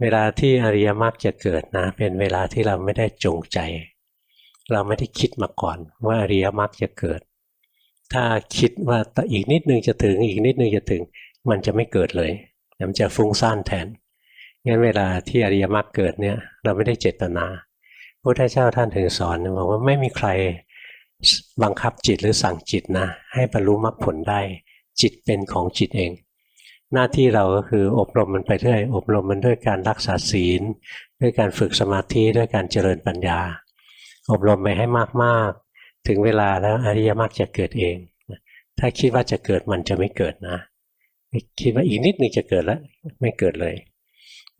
เวลาที่อริยมรรคจะเกิดนะ เป็นเวลาที่เราไม่ได้จงใจ เราไม่ได้คิดมาก่อนว่าอริยมรรคจะเกิด ถ้าคิดว่าอีกนิดนึงจะถึงอีกนิดนึงจะถึง มันจะไม่เกิดเลยมันจะฟุ้งซ่านแทนงั้นเวลาที่อริยมรรคเกิดเนี่ย เราไม่ได้เจตนาพระพุทธเจ้าท่านถึงสอนบอกว่าไม่มีใครบังคับจิตหรือสั่งจิตนะ ให้บรรลุมรรคผลได้ จิตเป็นของจิตเอง หน้าที่เราก็คืออบรมมันไปเรื่อยอบรมมันด้วยการรักษาศีล ด้วยการฝึกสมาธิด้วยการเจริญปัญญา อบรมไปให้มากๆ ถึงเวลาแล้วอริยมรรคจะเกิดเอง ถ้าคิดว่าจะเกิดมันจะไม่เกิดนะคิดว่าอีกนิดนึงจะเกิดแล้วไม่เกิดเลย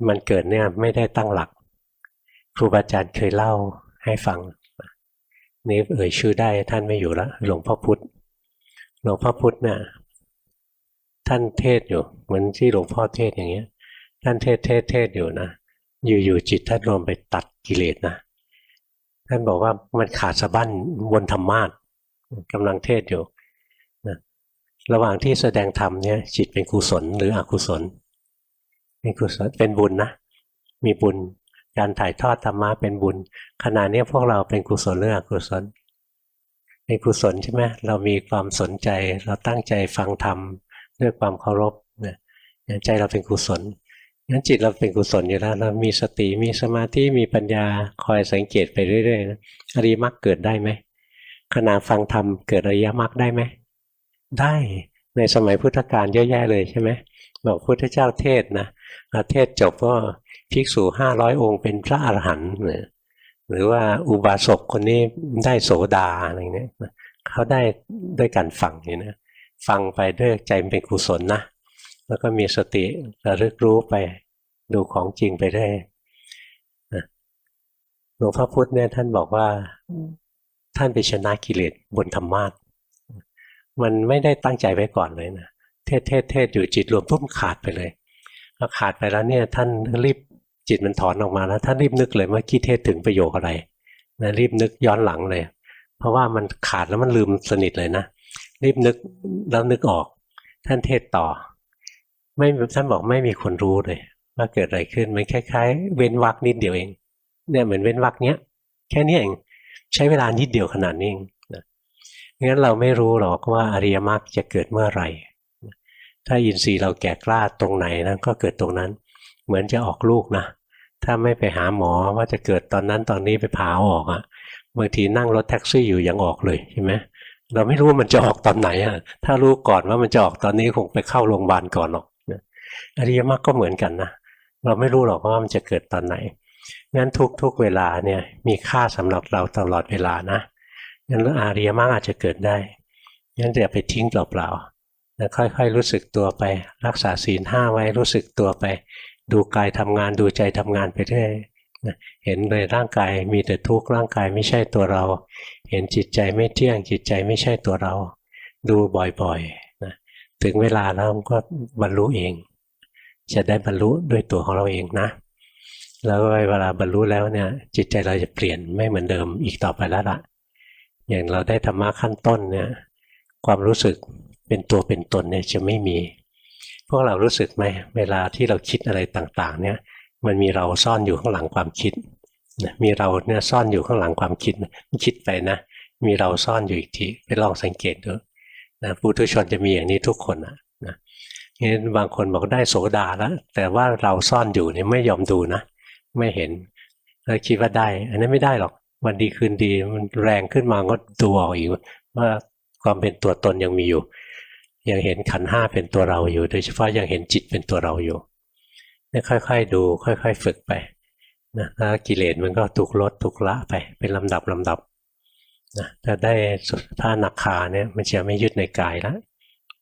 มันเกิดเนี่ยไม่ได้ตั้งหลัก ครูบาอาจารย์เคยเล่าให้ฟังนี่เอ่ยชื่อได้ท่านไม่อยู่แล้วหลวงพ่อพุธหลวงพ่อพุธเนี่ย ท่านเทศอยู่ เหมือนที่หลวงพ่อเทศอย่างเงี้ย ท่านเทศเทศเทศอยู่นะ อยู่ๆจิตท่านรวมไปตัดกิเลสนะ ท่านบอกว่ามันขาดสะบั้นวนธรรมาสกำลังเทศอยู่นะระหว่างที่แสดงธรรมเนี่ยจิตเป็นกุศลหรืออกุศล เป็นกุศลเป็นบุญนะ มีบุญการถ่ายทอดธรรมะเป็นบุญ ขณะนี้พวกเราเป็นกุศลหรืออกุศลเป็นกุศลใช่ไหมเรามีความสนใจ เราตั้งใจฟังธรรม ด้วยความเคารพเนี่ยใจเราเป็นกุศลงั้นจิตเราเป็นกุศลอยู่แล้วเรามีสติมีสมาธิมีปัญญาคอยสังเกตไปเรื่อยๆนะอริยมรรคเกิดได้ไหมขณะฟังธรรมเกิดอริยมรรคได้ไหมได้ในสมัยพุทธกาลเยอะแยะเลยใช่ไหมบอกพุทธเจ้าเทศนะเทศจบก็ภิกษุห้าร้อยองค์เป็นพระอรหันต์หรือว่าอุบาสกคนนี้ได้โสดาอะไรเนี้ยเขาได้ด้วยการฟังนี่นะ ฟังไปด้วยใจเป็นกุศลนะแล้วก็มีสติระลึกรู้ไปดูของจริงไปได้หลวงพ่อพุธเนี่ยท่านบอกว่าท่านไปชนะกิเลสบนธรรมะมันไม่ได้ตั้งใจไว้ก่อนเลยนะเทศเทศเทศอยู่จิตรวมพุ่มขาดไปเลยพอขาดไปแล้วเนี่ย ท่านรีบจิตมันถอนออกมาแล้วท่านรีบนึกเลยว่ากี้เทศถึงประโยคอะไรนะรีบนึกย้อนหลังเลย เพราะว่ามันขาดแล้วมันลืมสนิทเลยนะ รีบนึกแล้วนึกออก ท่านเทศต่อ ไม่ท่านบอกไม่มีคนรู้เลย ว่าเกิดอะไรขึ้นมันคล้ายๆ เว้นวักนิดเดียวเอง เนี่ยเหมือนเว้นวักเนี้ย แค่นี้เองใช้เวลานิดเดียวขนาดนี้เองนะงั้นเราไม่รู้หรอกว่าอริยมรรคจะเกิดเมื่อไหร่ ถ้าอินทรีย์เราแก่กล้าตรงไหนนะก็เกิดตรงนั้น เหมือนจะออกลูกนะถ้าไม่ไปหาหมอว่าจะเกิดตอนนั้นตอนนี้ไปผ่าออกอะ่ะบางทีนั่งรถแท็กซี่อยู่ยังออกเลยใช่ไหม เราไม่รู้ว่ามันจะออกตอนไหนอะ ถ้ารู้ก่อนว่ามันจะออกตอนนี้คงไปเข้าโรงพยาบาลก่อนหรอกอริยมรรคก็เหมือนกันนะเราไม่รู้หรอกว่ามันจะเกิดตอนไหนงั้นทุกๆเวลาเนี่ยมีค่าสำหรับเราตลอดเวลานะงั้นอริยมรรคอาจจะเกิดได้งั้นอย่าไปทิ้งเปล่าๆนะค่อยๆรู้สึกตัวไป รักษาศีลห้าไว้รู้สึกตัวไป ดูกายทำงานดูใจทำงานไปเรื่อย เห็นเลยร่างกายมีแต่ทุกข์ร่างกายไม่ใช่ตัวเรา เห็นจิตใจไม่เที่ยงจิตใจไม่ใช่ตัวเรา ดูบ่อยๆนะถึงเวลาแล้วก็บรรลุเอง จะได้บรรลุด้วยตัวของเราเองนะ แล้วเวลาบรรลุแล้วเนี่ย จิตใจเราจะเปลี่ยนไม่เหมือนเดิมอีกต่อไปแล้วล่ะ อย่างเราได้ธรรมะขั้นต้นเนี่ยความรู้สึกเป็นตัวเป็นตนเนี่ยจะไม่มี พวกเรารู้สึกไหมเวลาที่เราคิดอะไรต่าง ๆ เนี่ย มันมีเราซ่อนอยู่ข้างหลังความคิดมีเราเนี่ยซ่อนอยู่ข้างหลังความคิดคิดไปนะ มีเราซ่อนอยู่อีกทีไปลองสังเกตดูนะปุถุชนจะมีอย่างนี้ทุกคนนะนะนี่บางคนบอกได้โสดาแล้ว แต่ว่าเราซ่อนอยู่เนี่ยไม่ยอมดูนะ ไม่เห็นแล้วคิดว่าได้ อันนี้ไม่ได้หรอกวันดีคืนดีมันแรงขึ้นมาก็ดูออกอีกว่าความเป็นตัวตนยังมีอยู่ ยังเห็นขันห้าเป็นตัวเราอยู่ โดยเฉพาะยังเห็นจิตเป็นตัวเราอยู่ นี่ค่อย ๆ ดู ค่อย ๆ ฝึกไปนะแล้วกิเลสมันก็ถูกลดถูกละไปเป็นลำดับลำดับนะถ้าได้พระนักขาเนี่ยมันจะไม่ยึดในกายแล้ว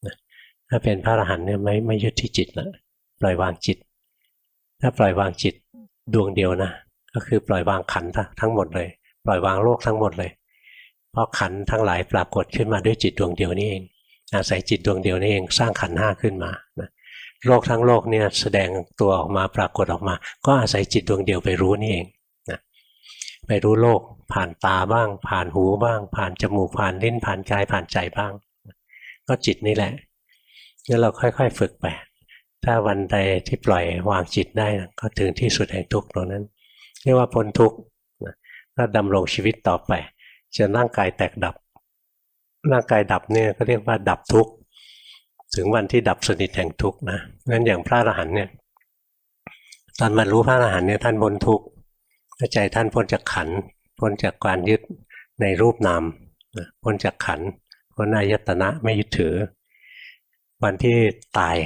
นะถ้าเป็นพระอรหันต์เนี่ยไม่ไม่ยึดที่จิตแล้วปล่อยวางจิต ถ้าปล่อยวางจิตดวงเดียวนะก็คือปล่อยวางขันทั้งหมดเลย ปล่อยวางโลกทั้งหมดเลย เพราะขันทั้งหลายปรากฏขึ้นมาด้วยจิตดวงเดียวนี้เองอาศัยจิตดวงเดียวนี่เองสร้างขันห้าขึ้นมานะ โลกทั้งโลกเนี่ยแสดงตัวออกมาปรากฏออกมา ก็อาศัยจิตดวงเดียวไปรู้นี่เองนะไปรู้โลกผ่านตาบ้าง ผ่านหูบ้าง ผ่านจมูกผ่านลิ้นผ่านกายผ่านใจบ้าง ก็จิตนี่แหละงั้นเราค่อย ๆ ฝึกไปถ้าวันใดที่ปล่อยวางจิตได้นะก็ถึงที่สุดแห่งทุกข์ตรงนั้น เรียกว่าพ้นทุกข์ก็ดำรงชีวิตต่อไปจนร่างกายแตกดับ ร่างกายดับเนี่ยก็เรียกว่าดับทุกข์ ถึงวันที่ดับสนิทแห่งทุกข์นะงั้นอย่างพระอรหันต์เนี่ยตอนบรรลุพระอรหันต์เนี่ยท่านพ้นทุกข์ใจท่านพ้นจากขันพ้นจากการยึดในรูปนามพ้นจากขันพ้นอายตนะไม่ยึดถือ วันที่ตาย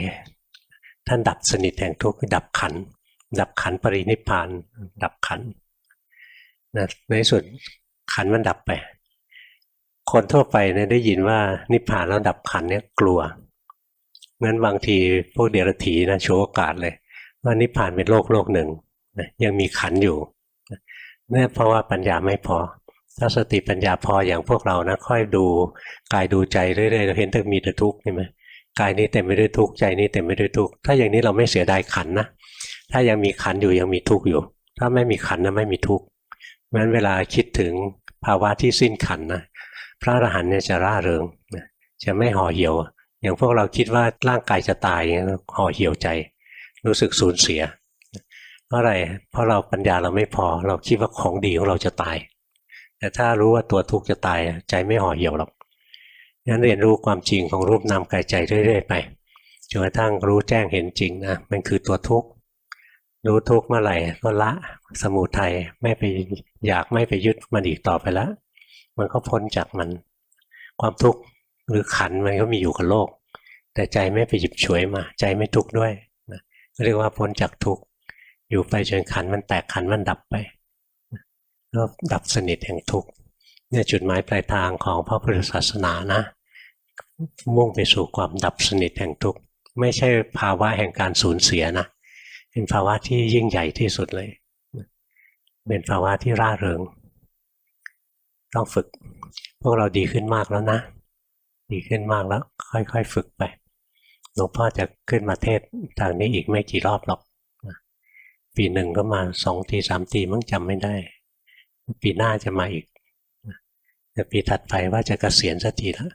ท่านดับสนิทแห่งทุกข์คือดับขัน ดับขันปรินิพาน ดับขันนะในสุดขันมันดับไป คนทั่วไปเนี่ยได้ยินว่านิพพานแล้วดับขันเนี่ยกลัว งั้นบางทีพวกเดรัจฉีนะโชว์โอกาสเลย ว่านิพพานเป็นโลกโลกหนึ่งนะยังมีขันอยู่เนี่ยเพราะว่าปัญญาไม่พอ ถ้าสติปัญญาพออย่างพวกเรานะค่อยดูกายดูใจเรื่อยๆเราเห็นแต่มีแต่ทุกข์ใช่ไหมกายนี้เต็มไปด้วยทุกข์ใจนี้เต็มไปด้วยทุกข์ถ้าอย่างนี้เราไม่เสียดายขันนะถ้ายังมีขันอยู่ยังมีทุกข์อยู่ ถ้าไม่มีขันนะไม่มีทุกข์เพราะฉะนั้นเวลาคิดถึงภาวะที่สิ้นขันนะพระอรหันต์เนี่ยจะร่าเริงจะไม่ห่อเหี่ยว อย่างพวกเราคิดว่าร่างกายจะตายห่อเหี่ยวใจ รู้สึกสูญเสีย เพราะอะไร เพราะเราปัญญาเราไม่พอ เราคิดว่าของดีของเราจะตาย แต่ถ้ารู้ว่าตัวทุกข์จะตาย ใจไม่ห่อเหี่ยวหรอกงั้นเรียนรู้ความจริงของรูปนามกายใจเรื่อย ๆ ไปจนกระทั่งรู้แจ้งเห็นจริงนะมันคือตัวทุกข์รู้ทุกข์เมื่อไหร่ก็ละสมุทัยไม่ไปอยากไม่ไปยึดมันอีกต่อไปแล้วมันก็พ้นจากมัน ความทุกข์ หรือขันมันก็มีอยู่กับโลก แต่ใจไม่ไปหยิบฉวยมา ใจไม่ทุกข์ด้วยนะเรียกว่าพ้นจากทุกข์อยู่ไปจนขันมันแตกขันมันดับไปก็ดับสนิทแห่งทุกข์เนี่ยจุดหมายปลายทางของพระพุทธศาสนานะ มุ่งไปสู่ความดับสนิทแห่งทุกข์ไม่ใช่ภาวะแห่งการสูญเสียนะ เป็นภาวะที่ยิ่งใหญ่ที่สุดเลย เป็นภาวะที่ร่าเริง ต้องฝึก พวกเราดีขึ้นมากแล้วนะ ดีขึ้นมากแล้ว ค่อยๆฝึกไปหลวงพ่อจะขึ้นมาเทศทางนี้อีกไม่กี่รอบหรอกปีหนึ่งก็มาสองทีสามทีมั้งจำไม่ได้ ปีหน้าจะมาอีกแต่ปีถัดไปว่าจะกะเกษียณสักทีแล้ว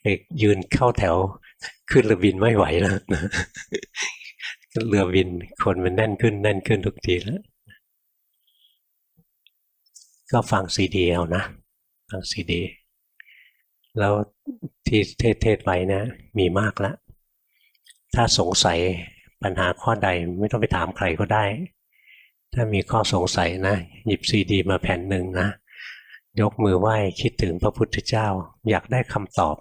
ไปยืนเข้าแถวขึ้นเรือบินไม่ไหวแล้วนะเรือบินคนมันแน่นขึ้นแน่นขึ้นทุกทีแล้วก็ฟังซีดีเอานะ ฟังซีดี แล้วที่เทศเทศไว้นะ มีมากแล้วถ้าสงสัยปัญหาข้อใดไม่ต้องไปถามใครก็ได้ ถ้ามีข้อสงสัยนะ หยิบซีดี มาแผ่นหนึ่งนะ ยกมือไหว้คิดถึงพระพุทธเจ้า อยากได้คำตอบ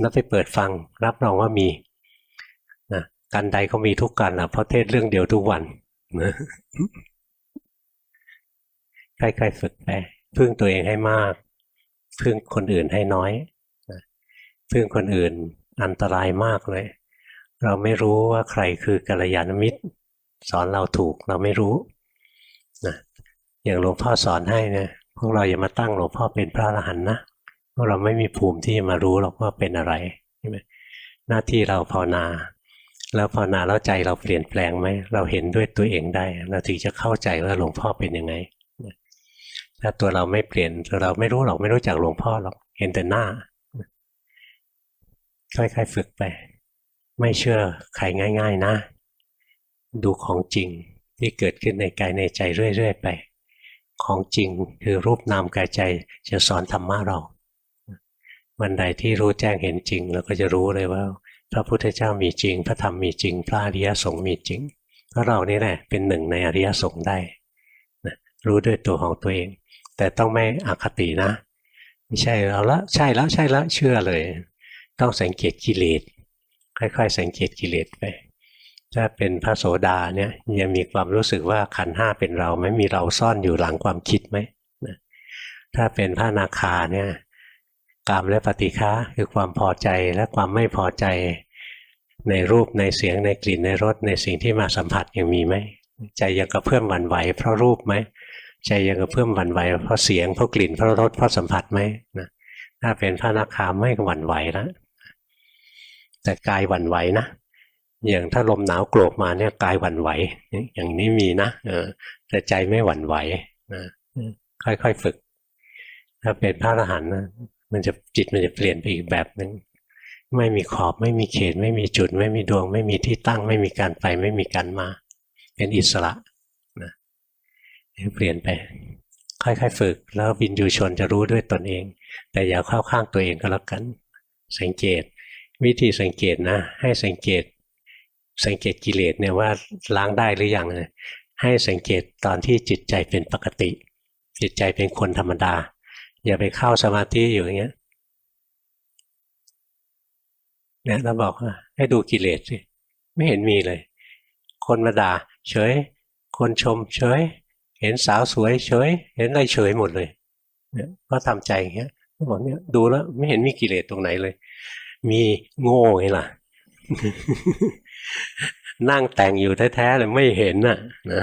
แล้วไปเปิดฟัง รับรองว่ามีนะกันใดก็มีทุกกันนะเพราะเทศเรื่องเดียวทุกวันนะใกล้ๆฝึกไปพึ่งตัวเองให้มาก พึ่งคนอื่นให้น้อย นะพึ่งคนอื่นอันตรายมากเลย เราไม่รู้ว่าใครคือกัลยาณมิตร สอนเราถูกเราไม่รู้นะอย่างหลวงพ่อสอนให้เนี่ยพวกเราอย่ามาตั้งหลวงพ่อเป็นพระอรหันต์นะราะเราไม่มีภูมิที่จะมารู้หรอกว่าเป็นอะไรใช่ไหมหน้าที่เราภาวนา แล้วภาวนาแล้วใจเราเปลี่ยนแปลงไหมเราเห็นด้วยตัวเองได้ เราถึงจะเข้าใจว่าหลวงพ่อเป็นยังไงถ้าตัวเราไม่เปลี่ยนตัวเราไม่รู้หรอกไม่รู้จักหลวงพ่อหรอกเห็นแต่หน้า ค่อยๆฝึกไป ไม่เชื่อใครง่าย ๆนะ ดูของจริงที่เกิดขึ้นในกายในใจเรื่อยๆไป ของจริงคือรูปนามกายใจจะสอนธรรมะเรา วันใดที่รู้แจ้งเห็นจริงเราก็จะรู้เลยว่า พระพุทธเจ้ามีจริง พระธรรมมีจริง พระอริยสงฆ์มีจริงเพราะเรานี่แหละเป็นหนึ่งในอริยสงฆ์ได้นะรู้ด้วยตัวของตัวเอง แต่ต้องไม่อคตินะ ไม่ใช่เอาละใช่แล้วใช่แล้วเชื่อเลย ต้องสังเกตกิเลสค่อยๆ สังเกตกิเลสไป ถ้าเป็นพระโสดาเนี่ยยังมีความรู้สึกว่าขันห้าเป็นเราไหมมีเราซ่อนอยู่หลังความคิดไหมถ้าเป็นพระนาคาเนี่ยกามและปฏิฆะคือความพอใจและความไม่พอใจในรูปในเสียงในกลิ่นในรสในสิ่งที่มาสัมผัสยังมีไหมใจยังกระเพื่อมหวั่นไหว เพราะรูปไหมใจยังกระเพื่อมหวั่นไหวเพราะเสียงเพราะกลิ่นเพราะรสเพราะสัมผัสไหมนะถ้าเป็นพระนักขาไม่หวั่นไหวแล้ว แต่กายหวั่นไหวนะอย่างถ้าลมหนาวโกรกมาเนี่ยกายหวั่นไหว อย่างนี้มีนะเออแต่ใจไม่หวั่นไหวนะค่อยๆฝึก ถ้าเป็นพระอรหันต์นะมันจะจิตมันจะเปลี่ยนไปอีกแบบหนึ่งไม่มีขอบไม่มีเขต ไม่มีจุด ไม่มีดวง ไม่มีที่ตั้ง ไม่มีการไป ไม่มีการมา เป็นอิสระนะเปลี่ยนไป ค่อยๆฝึก แล้ววินยูชนจะรู้ด้วยตนเอง แต่อย่าเข้าข้างตัวเองก็แล้วกัน สังเกต วิธีสังเกตนะ ให้สังเกต สังเกตกิเลสเนี่ยว่าล้างได้หรือยังนะให้สังเกตตอนที่จิตใจเป็นปกติ จิตใจเป็นคนธรรมดา อย่าไปเข้าสมาธิอยู่อย่างเงี้ยเนี่ยเราบอกว่าให้ดูกิเลสสิไม่เห็นมีเลย คนมาด่าเฉย คนชมเฉย เห็นสาวสวยเฉย เห็นอะไรเฉยหมดเลยเนี่ยก็ทำใจอย่างเงี้ยบอกเนี่ยดูแล้วไม่เห็นมีกิเลสตรงไหนเลย มีโง่ไงล่ะ นั่งแต่งอยู่แท้ๆเลยไม่เห็นน่ะนะ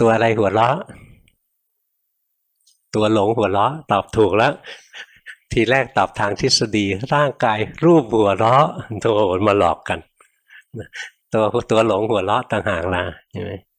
ตัวอะไรหัวเราะ ตัวหลงหัวเราะ ตอบถูกแล้ว ทีแรกตอบทางทฤษฎี ร่างกายรูปหัวเราะโธมาหลอกกันตัวตัวหลงหัวเราะต่างหากล่ะใช่ไหม